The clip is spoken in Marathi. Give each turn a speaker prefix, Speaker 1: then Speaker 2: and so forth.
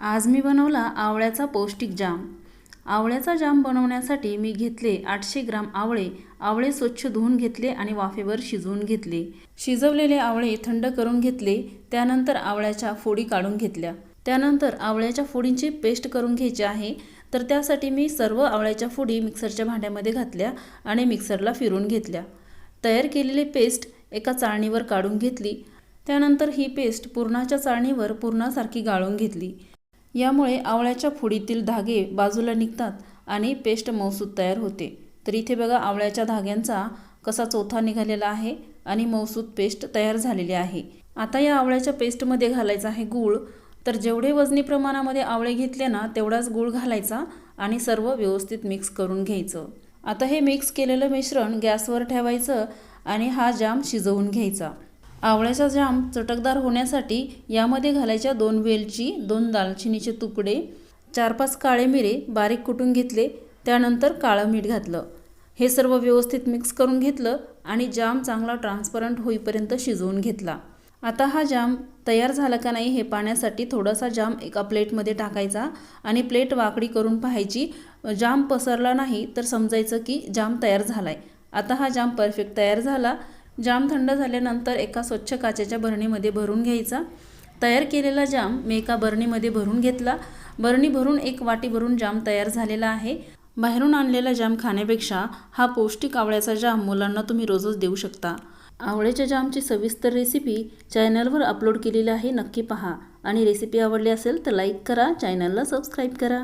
Speaker 1: आज मी बनवला आवळ्याचा पौष्टिक जाम. आवळ्याचा जाम बनवण्यासाठी मी घेतले आठशे ग्राम आवळे. आवळे स्वच्छ धुवून घेतले आणि वाफेवर शिजवून घेतले. शिजवलेले आवळे थंड करून घेतले त्यानंतर आवळ्याच्या फोडी काढून घेतल्या. त्यानंतर आवळ्याच्या फोडींची पेस्ट करून घ्यायची आहे तर त्यासाठी मी सर्व आवळ्याच्या फोडी मिक्सरच्या भांड्यामध्ये घातल्या आणि मिक्सरला फिरून घेतल्या. तयार केलेली पेस्ट एका चाळणीवर काढून घेतली. त्यानंतर ही पेस्ट पुरणाच्या चाळणीवर पुरणासारखी गाळून घेतली. यामुळे आवळ्याच्या फोडीतील धागे बाजूला निघतात आणि पेस्ट मौसूद तयार होते. तर इथे बघा आवळ्याच्या धाग्यांचा कसा चोथा निघालेला आहे आणि मौसूद पेस्ट तयार झालेली आहे. आता या आवळ्याच्या पेस्टमध्ये घालायचा आहे गूळ. तर जेवढे वजनी प्रमाणामध्ये आवळे घेतले ना तेवढाच गूळ घालायचा आणि सर्व व्यवस्थित मिक्स करून घ्यायचं. आता हे मिक्स केलेलं मिश्रण गॅसवर ठेवायचं आणि हा जाम शिजवून घ्यायचा. आवळ्याचा जाम चटकदार होण्यासाठी यामध्ये घालायच्या दोन वेलची दोन दालचिनीचे तुकडे चार पाच काळे मिरे बारीक कुटून घेतले त्यानंतर काळं मीठ घातलं. हे सर्व व्यवस्थित मिक्स करून घेतलं आणि जाम चांगला ट्रान्सपरंट होईपर्यंत शिजवून घेतला. आता हा जाम तयार झाला का नाही हे पाण्यासाठी थोडासा जाम एका प्लेटमध्ये टाकायचा आणि प्लेट वाकडी करून पाहायची. जाम पसरला नाही तर समजायचं की जाम तयार झाला आहे आता हा जाम परफेक्ट तयार झाला. जाम थंड झाल्यानंतर एका स्वच्छ काचेच्या बरणीमध्ये भरून घ्यायचा. तयार केलेला जाम मी एका बरणीमध्ये भरून घेतला. बरणी भरून एक वाटी भरून जाम तयार झालेला आहे. बाहेरून आणलेला जाम खाण्यापेक्षा हा पौष्टिक आवळ्याचा जाम मुलांना तुम्ही रोजच देऊ शकता. आवळ्याच्या जामची सविस्तर रेसिपी चॅनलवर अपलोड केलेली आहे. नक्की पहा. आणि रेसिपी आवडली असेल तर लाईक करा. चॅनलला सबस्क्राईब करा.